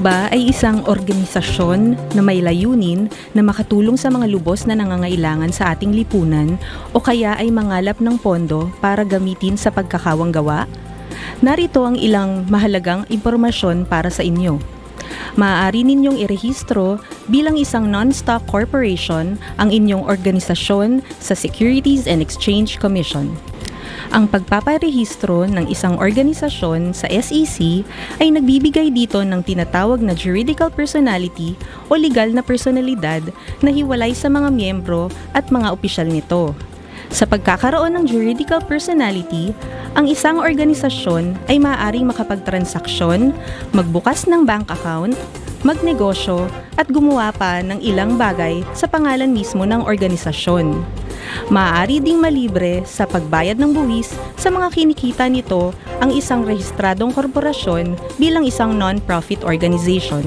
ba ay isang organisasyon na may layunin na makatulong sa mga lubos na nangangailangan sa ating lipunan o kaya ay mangalap ng pondo para gamitin sa pagkakawang gawa? Narito ang ilang mahalagang impormasyon para sa inyo. Maaari ninyong irehistro bilang isang non-stock corporation ang inyong organisasyon sa Securities and Exchange Commission. Ang pagpaparehistro ng isang organisasyon sa SEC ay nagbibigay dito ng tinatawag na juridical personality o legal na personalidad na hiwalay sa mga miyembro at mga opisyal nito. Sa pagkakaroon ng juridical personality, ang isang organisasyon ay maaaring makapagtransaksyon, magbukas ng bank account, magnegosyo at gumawa pa ng ilang bagay sa pangalan mismo ng organisasyon. Maaari ding malibre sa pagbayad ng buwis sa mga kinikita nito ang isang rehistradong korporasyon bilang isang non-profit organization.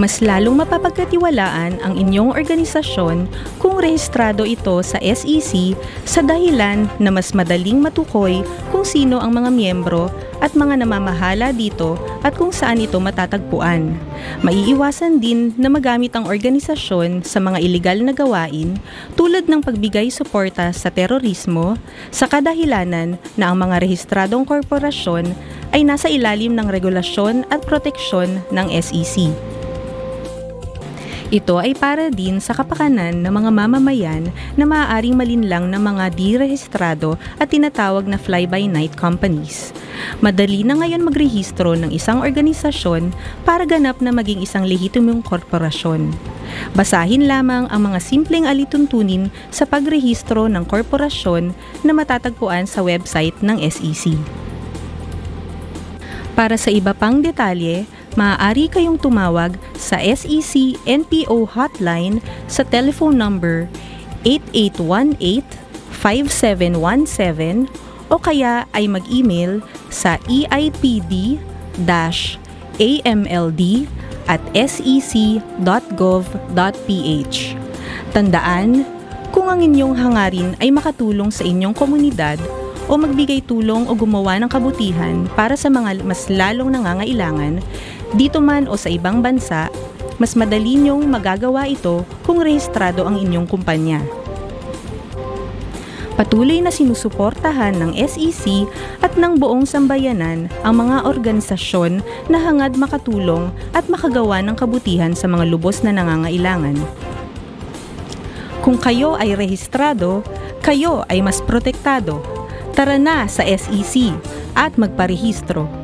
Mas lalong mapapagkatiwalaan ang inyong organisasyon kung rehistrado ito sa SEC sa dahilan na mas madaling matukoy kung sino ang mga miyembro at mga namamahala dito at kung saan ito matatagpuan. Maiiwasan din na magamit ang organisasyon sa mga ilegal na gawain tulad ng pagbigay suporta sa terorismo sa kadahilanan na ang mga rehistradong korporasyon ay nasa ilalim ng regulasyon at proteksyon ng SEC. Ito ay para din sa kapakanan ng mga mamamayan na maaaring malinlang ng mga direhistrado at tinatawag na fly-by-night companies. Madali na ngayon magrehistro ng isang organisasyon para ganap na maging isang lehitimong korporasyon. Basahin lamang ang mga simpleng alituntunin sa pagrehistro ng korporasyon na matatagpuan sa website ng SEC. Para sa iba pang detalye, maaari kayong tumawag sa SEC NPO hotline sa telephone number 8818-5717 o kaya ay mag-email sa eipd-amld at sec.gov.ph. Tandaan, kung ang inyong hangarin ay makatulong sa inyong komunidad o magbigay tulong o gumawa ng kabutihan para sa mga mas lalong nangangailangan, dito man o sa ibang bansa, mas madali niyong magagawa ito kung rehistrado ang inyong kumpanya. Patuloy na sinusuportahan ng SEC at ng buong sambayanan ang mga organisasyon na hangad makatulong at makagawa ng kabutihan sa mga lubos na nangangailangan. Kung kayo ay rehistrado, kayo ay mas protektado. Tara na sa SEC at magparehistro.